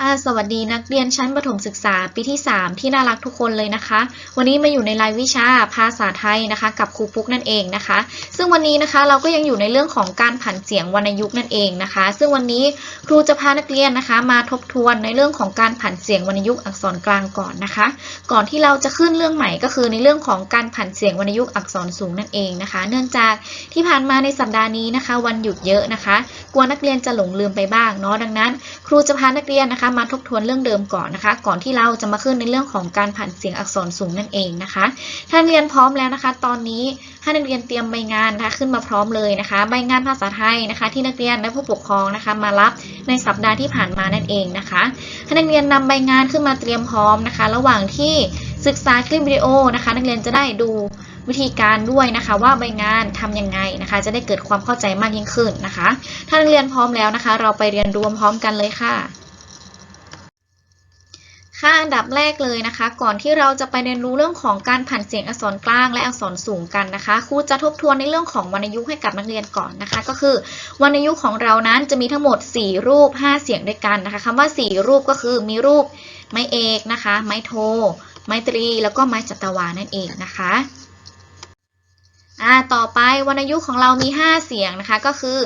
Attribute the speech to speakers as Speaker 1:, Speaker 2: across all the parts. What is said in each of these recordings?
Speaker 1: ค่ะสวัสดีนักเรียนชั้นประถมศึกษาปีที่ 3 ที่น่ารักทุกคนเลยนะคะ วันนี้มาอยู่ในรายวิชาภาษาไทยนะคะ กับครูปุ๊กนั่นเองนะคะ ซึ่งวันนี้นะคะเราก็ยังอยู่ในเรื่องของการผันเสียงวรรณยุกต์นั่นเองนะคะ ซึ่งวันนี้ครูจะพานักเรียนนะคะ มาทบทวนในเรื่องของการผันเสียงวรรณยุกต์อักษรกลางก่อนนะคะ ก่อนที่เราจะขึ้นเรื่องใหม่ก็คือในเรื่องของการผันเสียงวรรณยุกต์อักษรสูงนั่นเองนะคะ เนื่องจากที่ผ่านมาในสัปดาห์นี้นะคะ วันหยุดเยอะนะคะ กลัวนักเรียนจะหลงลืมไปบ้างเนาะดังนั้น ครูจะพานักเรียนนะคะมาทบทวนเรื่องเดิมก่อนนะคะ ก่อนที่เราจะมาขึ้นในเรื่องของการผันเสียงอักษรสูงนั่นเองนะคะถ้านเรียนพร้อมแล้วนะคะ ตอนนี้ให้นักเรียนเตรียมใบงานนะคะขึ้นมาพร้อมเลยนะคะ ใบงานภาษาไทยนะคะ ที่นักเรียนและผู้ปกครองนะคะ มารับในสัปดาห์ที่ผ่านมานั่นเองนะคะให้นักเรียนนำใบงานขึ้นมาเตรียมพร้อมนะคะ ระหว่างที่ศึกษาคลิปวิดีโอนะคะ นักเรียนจะได้ดูวิธีการด้วยนะคะว่าใบงานทำยังไงนะคะ จะได้เกิดความเข้าใจมากยิ่งขึ้นนะคะ ถ้านักเรียนพร้อมแล้วนะคะ เราไปเรียนรู้พร้อมกันเลยค่ะ ค่ะอันดับแรกเลยนะคะ ก่อนที่เราจะไปเรียนรู้เรื่องของการผันเสียงอักษรกลางและอักษรสูงกันนะคะครูจะทบทวนในเรื่องของวรรณยุกต์ให้กับนักเรียนก่อนนะคะ ก็คือวรรณยุกต์ของเรานั้นจะมีทั้งหมด 4 รูป 5 เสียงด้วยกันนะคะคำว่า 4 รูปก็คือมีรูปไม้เอกนะคะ ไม้โท ไม้ตรี แล้วก็ไม้จัตวานั่นเองนะคะอ่าต่อไปวรรณยุกต์ของเรามี 5 เสียงนะคะ ก็คือ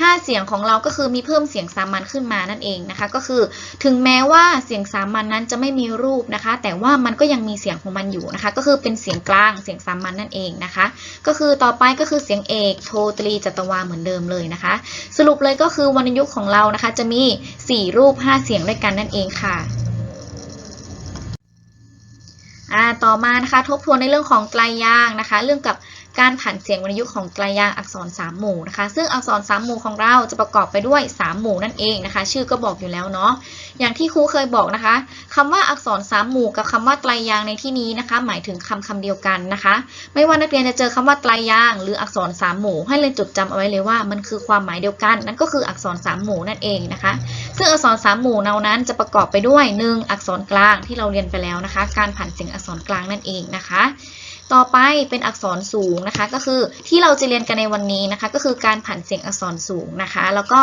Speaker 1: 5 เสียงของเราก็คือมีเพิ่มเสียงสามัญขึ้นมานั่นเองนะคะ ก็คือถึงแม้ว่าเสียงสามัญนนั้นจะไม่มีรูปนะคะ แต่ว่ามันก็ยังมีเสียงของมันอยู่นะคะ ก็คือเป็นเสียงกลางเสียงสามัญนนั่นเองนะคะ ก็คือต่อไปก็คือเสียงเอกโทตรีจัตวาเหมือนเดิมเลยนะคะ สรุปเลยก็คือวรรณยุกต์ของเรานะคะ จะมี 4 รูป 5 เสียงด้วยกันนั่นเองค่ะต่อมานะคะทบทวนในเรื่องของไกลยางนะคะ เรื่องกับ การผันเสียงวรรณยุกต์ของไกลยางค์อักษรสามหมู่นะคะ ซึ่งอักษรสามหมู่ของเราจะประกอบไปด้วยสามหมู่นั่นเองนะคะ ชื่อก็บอกอยู่แล้วเนาะ อย่างที่ครูเคยบอกนะคะคำว่าอักษรสามหมู่กับคำว่าไกลยางค์ในที่นี้นะคะ หมายถึงคำคำเดียวกันนะคะ ไม่ว่านักเรียนจะเจอคำว่าไกลยางค์หรืออักษรสามหมู่ ให้เลยจดจำเอาไว้เลยว่ามันคือความหมายเดียวกัน นั่นก็คืออักษรสามหมู่นั่นเองนะคะ ซึ่งอักษรสามหมู่เรานั้นจะประกอบไปด้วย 1. อักษรกลางที่เราเรียนไปแล้วนะคะ การผันเสียงอักษรกลางนั่นเองนะคะ ต่อไปเป็นอักษรสูงนะคะ ก็คือที่เราจะเรียนกันในวันนี้นะคะ ก็คือการผันเสียงอักษรสูงนะคะ แล้วก็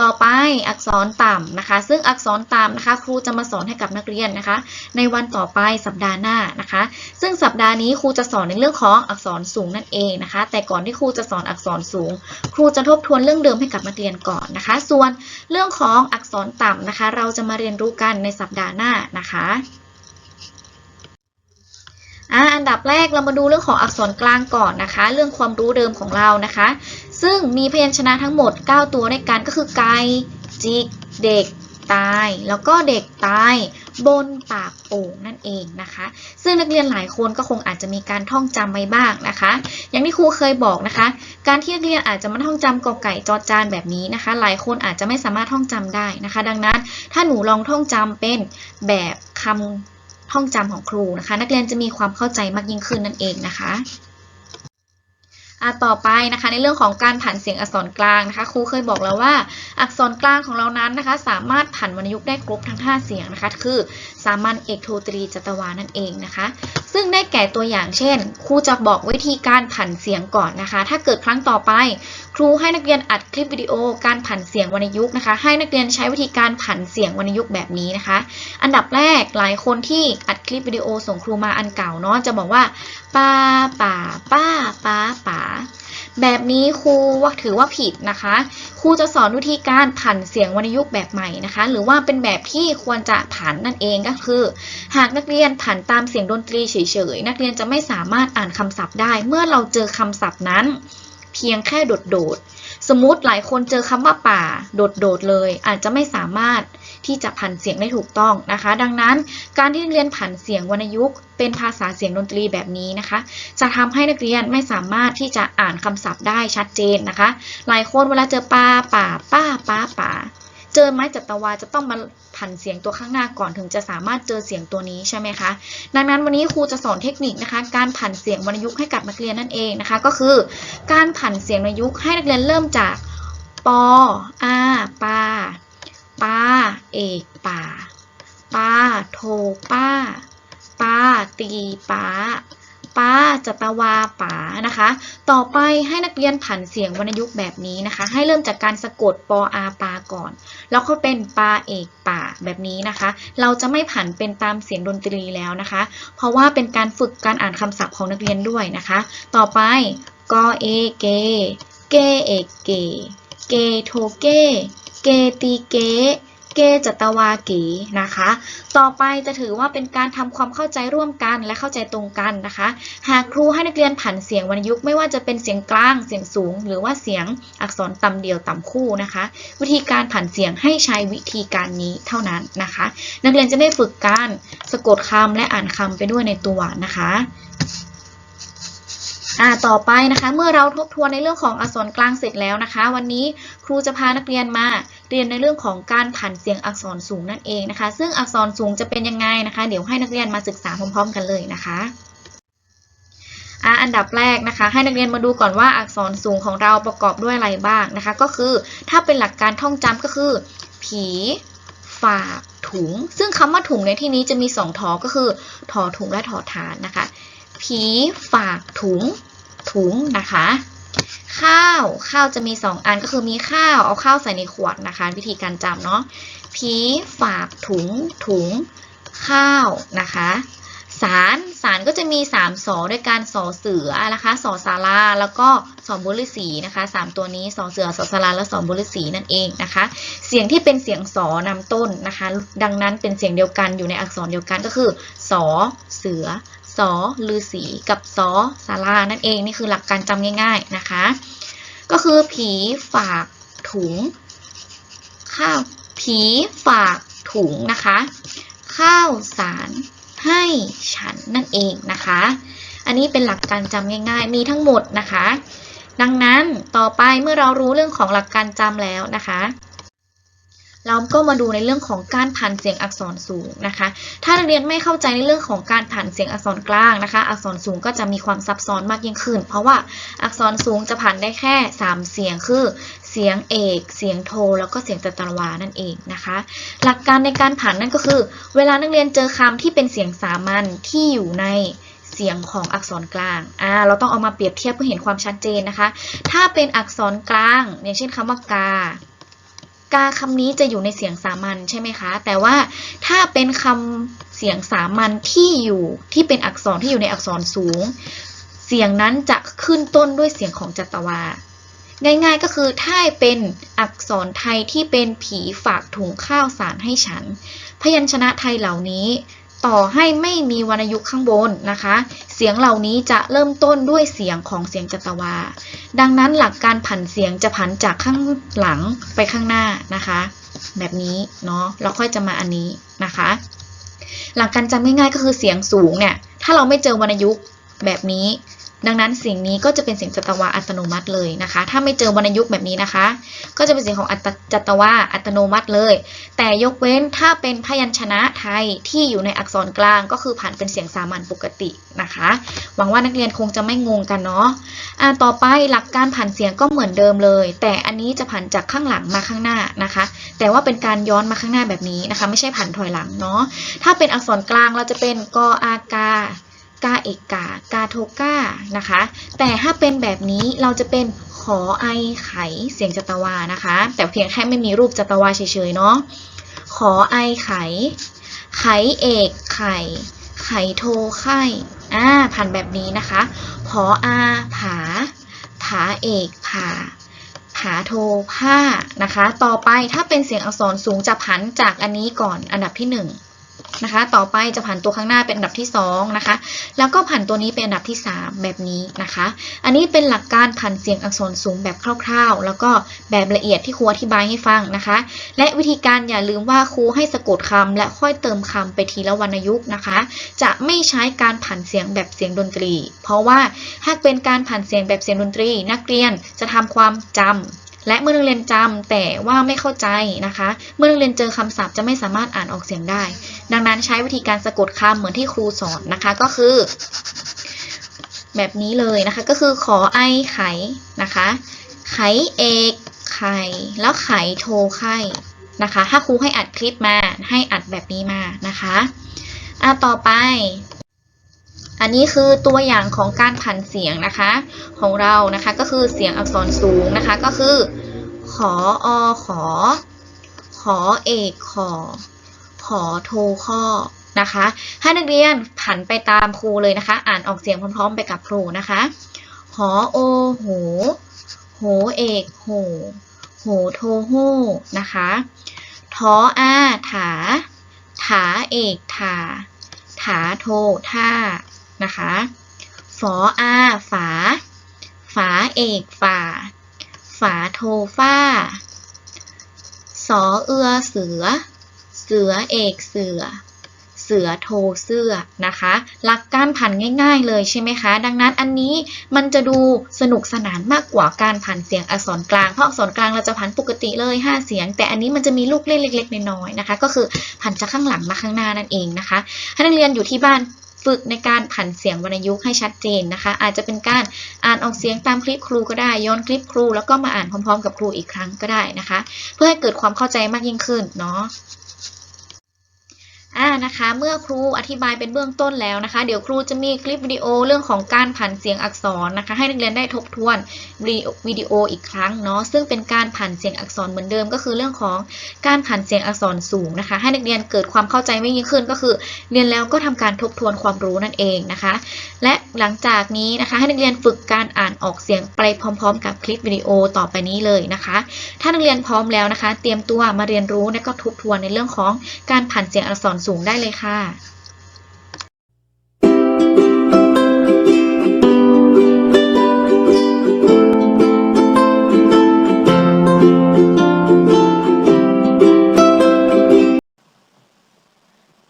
Speaker 1: ต่อไปอักษรต่ำนะคะ ซึ่งอักษรต่ำนะคะ ครูจะมาสอนให้กับนักเรียนนะคะ ในวันต่อไปสัปดาห์หน้านะคะ ซึ่งสัปดาห์นี้ครูจะสอนในเรื่องของอักษรสูงนั่นเองนะคะ แต่ก่อนที่ครูจะสอนอักษรสูง ครูจะทบทวนเรื่องเดิมให้กับนักเรียนก่อนนะคะ ส่วนเรื่องของอักษรต่ำนะคะ เราจะมาเรียนรู้กันในสัปดาห์หน้านะคะ อ่าอันดับแรกเรามาดูเรื่องของอักษรกลางก่อนนะคะ เรื่องความรู้เดิมของเรานะคะ ซึ่งมีพยัญชนะทั้งหมด 9 ตัวด้วยกันก็คือไก่จิกเด็กตาย แล้วก็เด็กตายบนปากโป่งนั่นเองนะคะ ซึ่งนักเรียนหลายคนก็คงอาจจะมีการท่องจำไว้บ้างนะคะ อย่างที่ครูเคยบอกนะคะ การที่นักเรียนอาจจะมาท่องจำกอไก่จอจานแบบนี้นะคะ หลายคนอาจจะไม่สามารถท่องจำได้นะคะ ดังนั้นถ้าหนูลองท่องจำเป็นแบบคำ ห้องจำของครูนะคะ นักเรียนจะมีความเข้าใจมากยิ่งขึ้นนั่นเองนะคะ อะต่อไปนะคะในเรื่องของการผันเสียงอักษรกลางนะคะครูเคยบอกแล้วว่า อักษรกลางของเรานั้นนะคะ สามารถผันวรรณยุกต์ได้ครบทั้ง 5 เสียงนะคะ คือสามัญเอกโทตรีจัตวานั่นเองนะคะ ซึ่งได้แก่ตัวอย่างเช่นครูจะบอกวิธีการผันเสียงก่อนนะคะ ถ้าเกิดครั้งต่อไป ครูให้นักเรียนอัดคลิปวิดีโอ การผันเสียงวรรณยุกต์นะคะ ให้นักเรียนใช้วิธีการผันเสียงวรรณยุกต์แบบนี้นะคะ อันดับแรกหลายคนที่อัดคลิปวิดีโอส่งครูมาอันเก่าเนาะจะบอกว่าป้าป่าป้าป้าป๋าแบบนี้ครูว่าถือว่าผิดนะคะ ครูจะสอนวิธีการผันเสียงวรรณยุกต์แบบใหม่นะคะ หรือว่าเป็นแบบที่ควรจะผันนั่นเองก็คือ หากนักเรียนผันตามเสียงดนตรีเฉยๆ นักเรียนจะไม่สามารถอ่านคำศัพท์ได้ เมื่อเราเจอคำศัพท์นั้น เพียงแค่โดดๆสมมติหลายคนเจอคำว่าป่า โดดๆเลย อาจจะไม่สามารถที่จะผันเสียงได้ถูกต้องนะคะ ดังนั้นการที่นักเรียนผันเสียงวรรณยุกต์เป็นภาษาเสียงดนตรีแบบนี้นะคะ จะทำให้นักเรียนไม่สามารถที่จะอ่านคำศัพท์ได้ชัดเจนนะคะ หลายคนเวลาเจอปลาป่าป้าป้าป่า เจอไม้จัตวาจะต้องมาผันเสียงตัวข้างหน้าก่อนถึงจะสามารถเจอเสียงตัวนี้ใช่ไหมคะ ดังนั้นวันนี้ครูจะสอนเทคนิคนะคะ การผันเสียงวรรณยุกต์ให้กับนักเรียนนั่นเองนะคะ ก็คือ การผันเสียงวรรณยุกต์ให้นักเรียนเริ่มจากปออาปาปาเอกป่าปาโทป้าปาตีป้าป้าจตวาป๋านะคะ ต่อไปให้นักเรียนผันเสียงวรรณยุกต์แบบนี้นะคะ ให้เริ่มจากการสะกดปออาปา ก่อน แล้วก็เป็นปาเอกป่าแบบนี้นะคะ เราจะไม่ผันเป็นตามเสียงดนตรีแล้วนะคะ เพราะว่าเป็นการฝึกการอ่านคำศัพท์ของนักเรียนด้วยนะคะ ต่อไปกอเอเก เกเอกเก เกโทเก เกตีเก เกจัตวาเกนะคะ ต่อไปจะถือว่าเป็นการทำความเข้าใจร่วมกันและเข้าใจตรงกันนะคะ หากครูให้นักเรียนผันเสียงวรรณยุกต์ไม่ว่าจะเป็นเสียงกลางเสียงสูง หรือว่าเสียงอักษรต่ำเดียวต่ำคู่นะคะ วิธีการผันเสียงให้ใช้วิธีการนี้เท่านั้นนะคะ นักเรียนจะได้ฝึกการสะกดคำและอ่านคำไปด้วยในตัวนะคะอ่าต่อไปนะคะ เมื่อเราทบทวนในเรื่องของอักษรกลางเสร็จแล้วนะคะ วันนี้ครูจะพานักเรียนมา เรียนในเรื่องของการผันเสียงอักษรสูงนั่นเองนะคะ ซึ่งอักษรสูงจะเป็นยังไงนะคะ เดี๋ยวให้นักเรียนมาศึกษาพร้อม ๆ กันเลยนะคะอันดับแรกนะคะ ให้นักเรียนมาดูก่อนว่าอักษรสูงของเราประกอบด้วยอะไรบ้างนะคะ ก็คือถ้าเป็นหลักการท่องจำก็คือ ผีฝากถุง ซึ่งคำว่าถุงในที่นี้จะมีสองทอก็คือทอถุงและทอฐานนะคะ ผีฝากถุงถุงนะคะ ข้าว ข้าวจะมี 2 อันก็คือมีข้าว เอาข้าวใส่ในขวดนะคะ วิธีการจำเนาะผีฝากถุงถุง ข้าวนะคะสารสารก็จะมี3สอด้วยการสอเสือนะคะสอสาราแล้วก็สอบุรุษีนะคะ 3 ตัวนี้สอเสือสอสาราและสอบุรุษีนั่นเองนะคะ เสียงที่เป็นเสียงสอนำต้นนะคะ ดังนั้นเป็นเสียงเดียวกันอยู่ในอักษรเดียวกันก็คือสอเสือ สอลือสีกับสอสารานั่นเองนี่คือหลักการจำง่าย ๆนะคะ ก็คือผีฝากถุง ข้าวผีฝากถุงนะคะ ข้าวสารให้ฉันนั่นเองนะคะ อันนี้เป็นหลักการจำง่าย ๆ มีทั้งหมดนะคะ ดังนั้นต่อไปเมื่อเรารู้เรื่องของหลักการจำแล้วนะคะ เราก็มาดูในเรื่องของการผันเสียงอักษรสูงนะคะ ถ้านักเรียนไม่เข้าใจในเรื่องของการผันเสียงอักษรกลางนะคะ อักษรสูงก็จะมีความซับซ้อนมากยิ่งขึ้น เพราะว่าอักษรสูงจะผันได้แค่ 3 เสียงคือ เสียงเอก เสียงโท แล้วก็เสียงจัตวานั่นเองนะคะ หลักการในการผันนั่นก็คือ เวลานักเรียนเจอคำที่เป็นเสียงสามัญที่อยู่ในเสียงของอักษรกลาง อ่า เราต้องเอามาเปรียบเทียบเพื่อเห็นความชัดเจนนะคะ ถ้าเป็นอักษรกลางอย่างเช่นคำว่ากา กาคำนี้จะอยู่ในเสียงสามัญใช่ไหมคะ แต่ว่าถ้าเป็นคำเสียงสามัญที่อยู่ที่เป็นอักษรที่อยู่ในอักษรสูง เสียงนั้นจะขึ้นต้นด้วยเสียงของจัตวา ง่ายๆก็คือถ้าเป็นอักษรไทยที่เป็นผีฝากถุงข้าวสารให้ฉัน พยัญชนะไทยเหล่านี้ ต่อให้ไม่มีวรรณยุกต์ข้างบนนะคะ เสียงเหล่านี้จะเริ่มต้นด้วยเสียงของเสียงจัตวา ดังนั้นหลักการผันเสียงจะผันจากข้างหลังไปข้างหน้านะคะ แบบนี้เนาะแล้วค่อยจะมาอันนี้นะคะ หลักการจำง่ายๆก็คือเสียงสูงเนี่ยถ้าเราไม่เจอวรรณยุกต์แบบนี้ ดังนั้นสียงนี้ก็จะเป็นเสียงจัตวาอัตโนมัติเลยนะคะ ถ้าไม่เจอวรรณยุกต์แบบนี้นะคะ ก็จะเป็นเสียงของอัตจัตวาอัตโนมัติเลย แต่ยกเว้นถ้าเป็นพยัญชนะไทยที่อยู่ในอักษรกลางก็คือผันเป็นเสียงสามัญปกตินะคะ หวังว่านักเรียนคงจะไม่งงกันเนาะอ่าต่อไปหลักการผันเสียงก็เหมือนเดิมเลย แต่อันนี้จะผันจากข้างหลังมาข้างหน้านะคะ แต่ว่าเป็นการย้อนมาข้างหน้าแบบนี้นะคะ ไม่ใช่ผันถอยหลังเนาะ ถ้าเป็นอักษรกลางเราจะเป็นกออากา กาเอกกากาโทกานะคะ แต่ถ้าเป็นแบบนี้เราจะเป็นขอไอไขเสียงจัตวานะคะ แต่เพียงแค่ไม่มีรูปจัตวาเฉยๆเนาะขอไอไข ไขเอกไข่ไขโทไข่อ่าผ่านแบบนี้นะคะพออาผา ผาเอกผาผาโทผ้านะคะ ต่อไปถ้าเป็นเสียงอักษรสูงจะผันจากอันนี้ก่อนอันดับที่หนึ่ง นะคะ ต่อไปจะผันตัวข้างหน้าเป็นอันดับที่สองนะคะ แล้วก็ผันตัวนี้เป็นอันดับที่สามแบบนี้นะคะ อันนี้เป็นหลักการผันเสียงอักษรสูงแบบคร่าว ๆ แล้วก็แบบละเอียดที่ครูอธิบายให้ฟังนะคะ และวิธีการอย่าลืมว่าครูให้สะกดคำและค่อยเติมคำไปทีละวรรณยุกต์นะคะ จะไม่ใช้การผันเสียงแบบเสียงดนตรี เพราะว่าหากเป็นการผันเสียงแบบเสียงดนตรี นักเรียนจะทำความจำ และเมื่อนักเรียนจำแต่ว่าไม่เข้าใจนะคะ เมื่อนักเรียนเจอคำศัพท์จะไม่สามารถอ่านออกเสียงได้ ดังนั้นใช้วิธีการสะกดคำเหมือนที่ครูสอนนะคะก็คือ แบบนี้เลยนะคะ ก็คือขอไอไข่นะคะ ไข่เอกไข่แล้วไข่โทไข่นะคะ ถ้าครูให้อัดคลิปมาให้อัดแบบนี้มานะคะอะต่อไป อันนี้คือตัวอย่างของการผันเสียงนะคะ ของเรานะคะก็คือเสียงอักษรสูงนะคะ ก็คือ ขออขอ ขอเอกขอ ขอโทข้อนะคะให้นักเรียนผันไปตามครูเลยนะคะ อ่านออกเสียงพร้อมๆ ไปกับครูนะคะหอโอโหโหเอกโหโหโทโหนะคะทออาถา ถาเอกถา ถาโทท่า นะคะฝออาฝา ฝาเอกฝา ฝาโทฟ้า สอเอือเสือ เสือเอกเสือ เสือโทเสื้อนะคะ หลักการผันง่ายๆเลยใช่ไหมคะ ดังนั้นอันนี้มันจะดูสนุกสนานมากกว่าการผันเสียงอักษรกลาง เพราะอักษรกลางเราจะผันปกติเลย 5 เสียง แต่อันนี้มันจะมีลูกเล่นเล็กๆน้อยๆนะคะ ก็คือผันจากข้างหลังมาข้างหน้านั่นเองนะคะให้นักเรียนอยู่ที่บ้าน ฝึกในการผันเสียงวรรณยุกต์ให้ชัดเจนนะคะ อาจจะเป็นการอ่านออกเสียงตามคลิปครูก็ได้ย้อนคลิปครู แล้วก็มาอ่านพร้อม ๆ กับครูอีกครั้งก็ได้นะคะ เพื่อให้เกิดความเข้าใจมากยิ่งขึ้นเนาะ อ่านะคะ เมื่อครูอธิบายเป็นเบื้องต้นแล้วนะคะ เดี๋ยวครูจะมีคลิปวิดีโอเรื่องของการผันเสียงอักษรนะคะ ให้นักเรียนได้ทบทวนวิดีโออีกครั้งเนาะซึ่งเป็นการผันเสียงอักษรเหมือนเดิม ก็คือเรื่องของการผันเสียงอักษรสูงนะคะ ให้นักเรียนเกิดความเข้าใจไม่ยิ่งขึ้น ก็คือ เรียนแล้วก็ทำการทบทวนความรู้นั่นเองนะคะ และหลังจากนี้นะคะให้นักเรียนฝึกการอ่านออกเสียงไปพร้อม ๆ กับคลิปวิดีโอต่อไปนี้เลยนะคะ ถ้านักเรียนพร้อมแล้วนะคะ เตรียมตัวมาเรียนรู้และก็ทบทวนในเรื่องของการผันเสียงอักษรสูงได้เลยค่ะ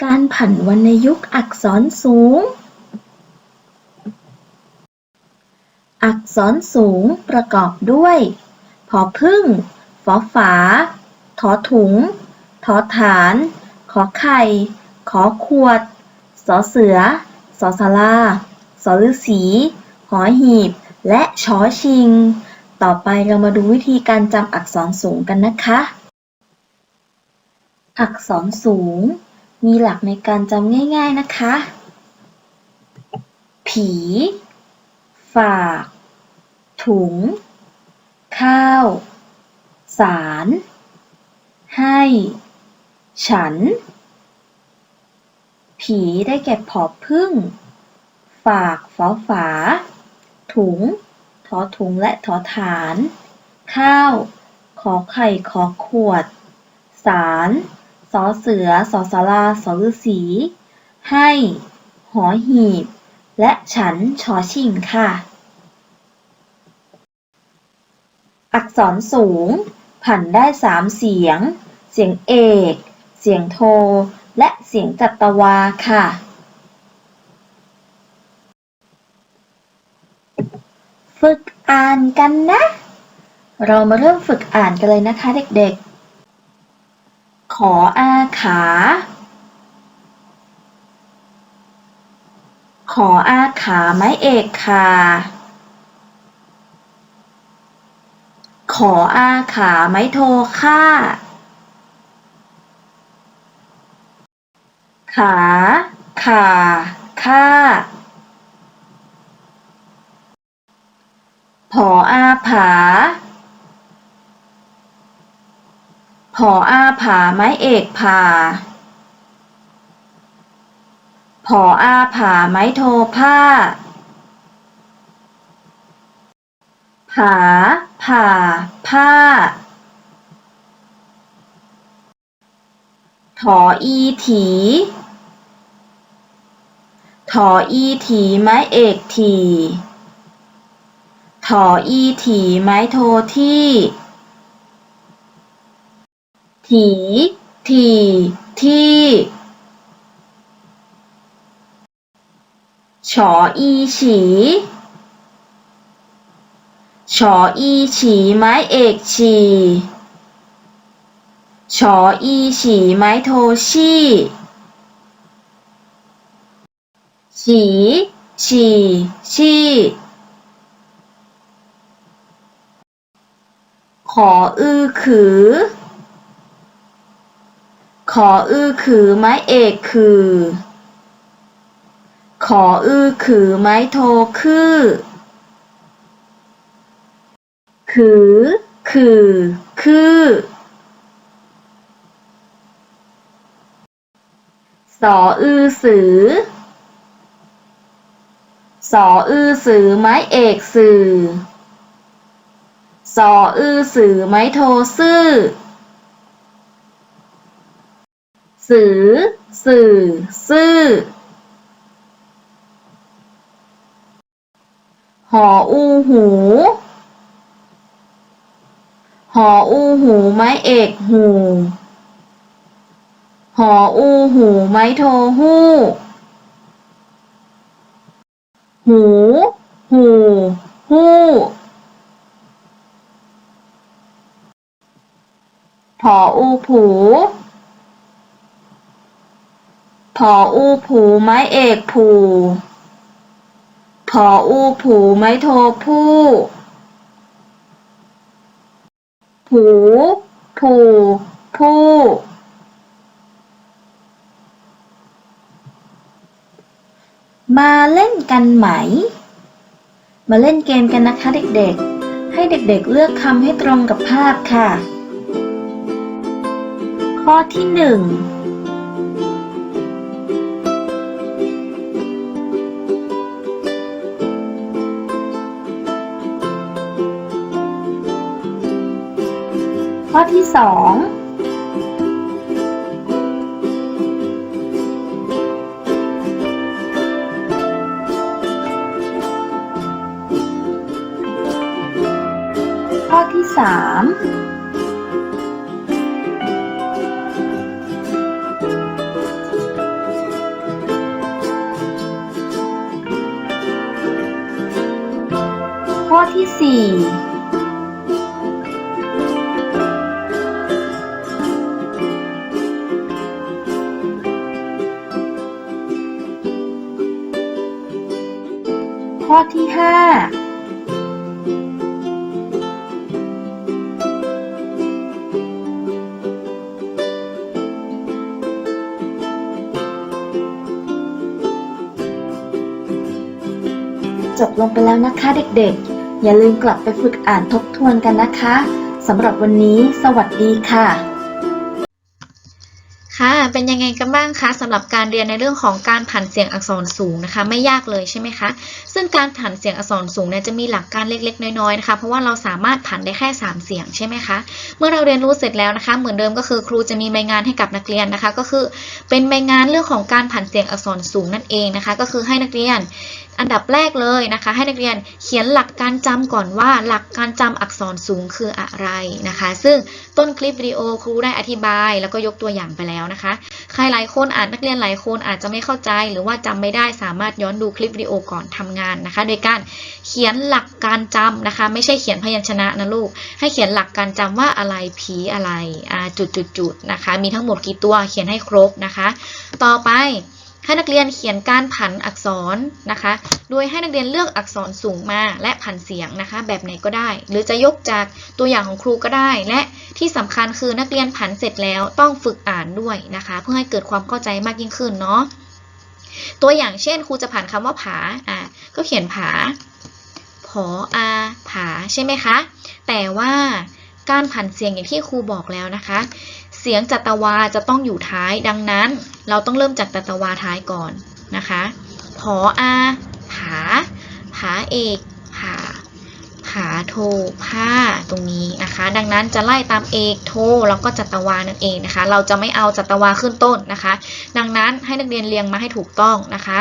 Speaker 2: การผันวรรณยุกต์อักษรสูง อักษรสูงประกอบด้วยผอพึ่ง ฝอฝา ถอถุง ถอฐาน อไข่ ขอขวด สอเสือ สอสาราสอฤาษีหอหีบ และชอชิง ต่อไปเรามาดูวิธีการจำอักษรสูงกันนะคะ อักษรสูง มีหลักในการจำง่าย ๆนะคะ ผี ฝาก ถุง ข้าว สาร ให้ ฉัน ผีได้แก่ผอพึ่ง ฝากฝอฝา ถุง ทอถุงและทอฐาน ข้าว ขอไข่ขอขวด สารสอเสือสอสาราสอฤาษี ให้ หอหีบ และฉันชอชิงค่ะ อักษรสูง ผันได้สามเสียง เสียงเอก สียงโท และเสียงจัตวาค่ะ ฝึกอ่านกันนะ เรามาเริ่มฝึกอ่านกันเลยนะคะเด็กๆ ขออาขา ขออาขาไม้เอกค่ะขออาขาไม้โทค่า ขาขาค่า ผออาผา ผออาผาไม้เอกผาผออาผาไม้โทผ้า ผา ผ่า ผ้า ถออีถี ถออีถีไม้เอกถีถออีถีไม้โทที่ ถีทีที่ฉออีฉีฉออีฉีไม้เอกฉีฉออีฉีไม้โทชี่ ฉีฉี่ชี่ขออือขือ ขออือขือไม้เอกคือ ขออือขือไม้โทคือขือ คือ คือสออือสือ สออือสือไม้เอกสื่อ สออือสือไม้โทซื่อ สือสื่อ ซื่อ หออูหู หออูหูไม้เอกหู หออูหูไม้โทหู้ หู หูหู้ผออูผู ผออูผูไม้เอกผูผออูผูไม้โทผู้ ผู ผู ผู้ มาเล่นกันไหม มาเล่นเกมกันนะคะเด็กๆ ให้เด็กๆเลือกคำให้ตรงกับภาพค่ะ ข้อที่หนึ่งข้อที่สอง สามข้อที่สี่ จบลงไปแล้วนะคะเด็กๆ อย่าลืมกลับไปฝึกอ่านทบทวนกันนะคะสำหรับวันนี้ สวัสดีค่ะ
Speaker 1: ค่ะ เป็นยังไงกันบ้างคะสำหรับการเรียนในเรื่องของการผันเสียงอักษรสูงนะคะ ไม่ยากเลยใช่ไหมคะ ซึ่งการผันเสียงอักษรสูงเนี่ยจะมีหลักการเล็กๆ น้อยๆนะคะ เพราะว่าเราสามารถผันได้แค่ 3 เสียงใช่ไหมคะ เมื่อเราเรียนรู้เสร็จแล้วนะคะ เหมือนเดิมก็คือครูจะมีใบงานให้กับนักเรียนนะคะ ก็คือเป็นใบงานเรื่องของการผันเสียงอักษรสูงนั่นเองนะคะ ก็คือให้นักเรียนอันดับแรกเลยนะคะ ให้นักเรียนเขียนหลักการจำก่อนว่าหลักการจำอักษรสูงคืออะไรนะคะ ซึ่งต้นคลิปวิดีโอครูได้อธิบาย แล้วก็ยกตัวอย่างไปแล้วนะคะ ใครหลายคนอาจนักเรียนหลายคนอาจจะไม่เข้าใจหรือว่าจำไม่ได้สามารถย้อนดูคลิปวิดีโอก่อนทำงานนะคะ โดยการเขียนหลักการจำนะคะ ไม่ใช่เขียนพยัญชนะนะลูก ให้เขียนหลักการจำว่าอะไรผีอะไรจุดจุดจุดๆๆนะคะ มีทั้งหมดกี่ตัวเขียนให้ครบนะคะ ต่อไป ให้นักเรียนเขียนการผันอักษรนะคะ โดยให้นักเรียนเลือกอักษรสูงมาและผันเสียงนะคะ แบบไหนก็ได้ หรือจะยกจากตัวอย่างของครูก็ได้ และที่สำคัญคือนักเรียนผันเสร็จแล้วต้องฝึกอ่านด้วยนะคะ เพื่อให้เกิดความเข้าใจมากยิ่งขึ้นเนาะตัวอย่างเช่นครูจะผ่านคำว่าผาอะก็เขียนผาผออาผาใช่ไหมคะ แต่ว่าการผันเสียงอย่างที่ครูบอกแล้วนะคะ สียงจัตวาจะต้องอยู่ท้าย ดังนั้น เราต้องเริ่มจากจัตวาท้ายก่อนนะคะ ผออาผาผาเอก ผาโทผ้าตรงนี้นะคะ ดังนั้นจะไล่ตามเอกโทแล้วก็จัตวานั่นเองนะคะ เราจะไม่เอาจัตวาขึ้นต้นนะคะ ดังนั้นให้นักเรียนเรียงมาให้ถูกต้องนะคะ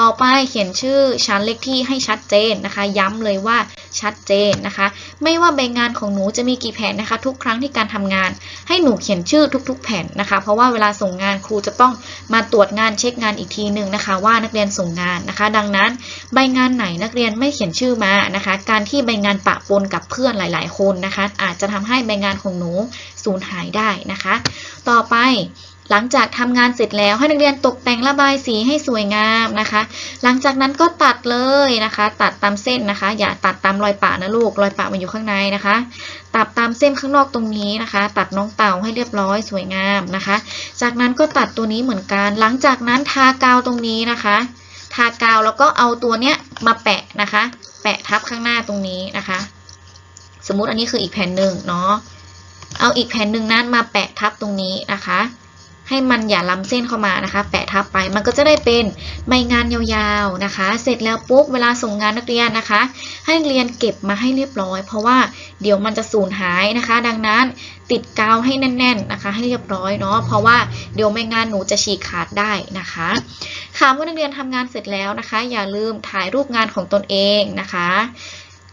Speaker 1: ต่อไปเขียนชื่อชั้นเลขที่ให้ชัดเจนนะคะ ย้ำเลยว่าชัดเจนนะคะ ไม่ว่าใบงานของหนูจะมีกี่แผ่นนะคะ ทุกครั้งที่การทำงาน ให้หนูเขียนชื่อทุก ๆ แผ่นนะคะ เพราะว่าเวลาส่งงานครูจะต้องมาตรวจงานเช็คงานอีกทีหนึ่งนะคะ ว่านักเรียนส่งงานนะคะ ดังนั้นใบงานไหนนักเรียนไม่เขียนชื่อมานะคะ การที่ใบงานปะปนกับเพื่อนหลาย ๆ คนนะคะ อาจจะทำให้ใบงานของหนูสูญหายได้นะคะ ต่อไปหลังจากทำงานเสร็จแล้วให้นักเรียนตกแต่งระบายสีให้สวยงามนะคะ หลังจากนั้นก็ตัดเลยนะคะ ตัดตามเส้นนะคะ อย่าตัดตามรอยปะนะลูกรอยปะมันอยู่ข้างในนะคะ ตัดตามเส้นข้างนอกตรงนี้นะคะ ตัดน้องเต่าให้เรียบร้อยสวยงามนะคะ จากนั้นก็ตัดตัวนี้เหมือนกัน หลังจากนั้นทากาวตรงนี้นะคะ ทากาวแล้วก็เอาตัวเนี้ยมาแปะนะคะแปะทับข้างหน้าตรงนี้นะคะ สมมุติอันนี้คืออีกแผ่นหนึ่งเนาะเอาอีกแผ่นหนึ่งนั้นมาแปะทับตรงนี้นะคะ ให้มันอย่าล้ำเส้นเข้ามานะคะ แปะทับไปมันก็จะได้เป็นใบงานยาวๆนะคะ เสร็จแล้วปุ๊บเวลาส่งงานนักเรียนนะคะ ให้นักเรียนเก็บมาให้เรียบร้อย เพราะว่าเดี๋ยวมันจะสูญหายนะคะ ดังนั้นติดกาวให้แน่น ๆนะคะ ให้เรียบร้อยเนาะเพราะว่าเดี๋ยวไม่งานหนูจะฉีกขาดได้นะคะค่ะเมื่อนักเรียนทำงานเสร็จแล้วนะคะ อย่าลืมถ่ายรูปงานของตนเองนะคะ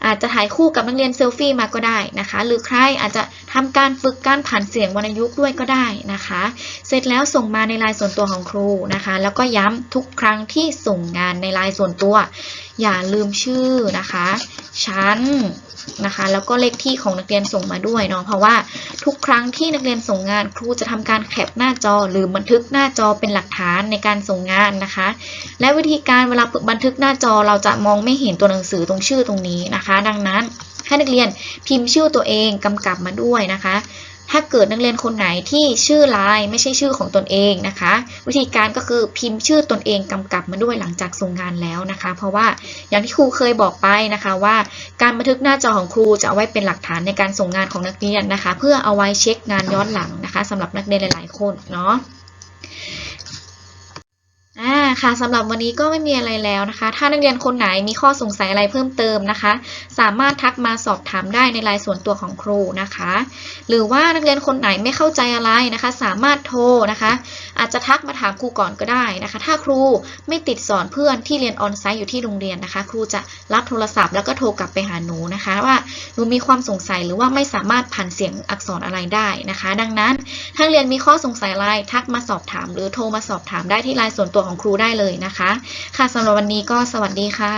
Speaker 1: อาจจะถ่ายคู่กับนักเรียนเซลฟี่มาก็ได้นะคะ หรือใครอาจจะทำการฝึกการผ่านเสียงวรรณยุกต์ด้วยก็ได้นะคะ เสร็จแล้วส่งมาในไลน์ส่วนตัวของครูนะคะ แล้วก็ย้ำทุกครั้งที่ส่งงานในไลน์ส่วนตัว อย่าลืมชื่อนะคะชั้นนะคะ แล้วก็เลขที่ของนักเรียนส่งมาด้วยเนาะเพราะว่าทุกครั้งที่นักเรียนส่งงานครูจะทำการแคปหน้าจอ หรือบันทึกหน้าจอเป็นหลักฐานในการส่งงานนะคะ และวิธีการเวลาบันทึกหน้าจอเราจะมองไม่เห็นตัวหนังสือตรงชื่อตรงนี้นะคะดังนั้นให้นักเรียนพิมพ์ชื่อตัวเองกำกับมาด้วยนะคะ ถ้าเกิดนักเรียนคนไหนที่ชื่อไลน์ไม่ใช่ชื่อของตนเองนะคะ วิธีการก็คือพิมพ์ชื่อตนเองกำกับมาด้วยหลังจากส่งงานแล้วนะคะ เพราะว่าอย่างที่ครูเคยบอกไปนะคะว่าการบันทึกหน้าจอของครูจะเอาไว้เป็นหลักฐานในการส่งงานของนักเรียนนะคะ เพื่อเอาไว้เช็คงานย้อนหลังนะคะสำหรับนักเรียนหลาย ๆ คนเนาะ อ่าค่ะสำหรับวันนี้ก็ไม่มีอะไรแล้วนะคะ ถ้านักเรียนคนไหนมีข้อสงสัยอะไรเพิ่มเติมนะคะ สามารถทักมาสอบถามได้ในไลน์ส่วนตัวของครูนะคะ หรือว่านักเรียนคนไหนไม่เข้าใจอะไรนะคะ สามารถโทรนะคะ อาจจะทักมาถามครูก่อนก็ได้นะคะ ถ้าครูไม่ติดสอนเพื่อนที่เรียนออนไซต์อยู่ที่โรงเรียนนะคะ ครูจะรับโทรศัพท์แล้วก็โทรกลับไปหาหนูนะคะ ว่าหนูมีความสงสัยหรือว่าไม่สามารถผ่านเสียงอักษรอะไรได้นะคะ ดังนั้นถ้าเรียนมีข้อสงสัยอะไรทักมาสอบถาม หรือโทรมาสอบถามได้ที่ไลน์ส่วนตัวของครูได้เลยนะคะ ค่ะสำหรับวันนี้ก็สวัสดีค่ะ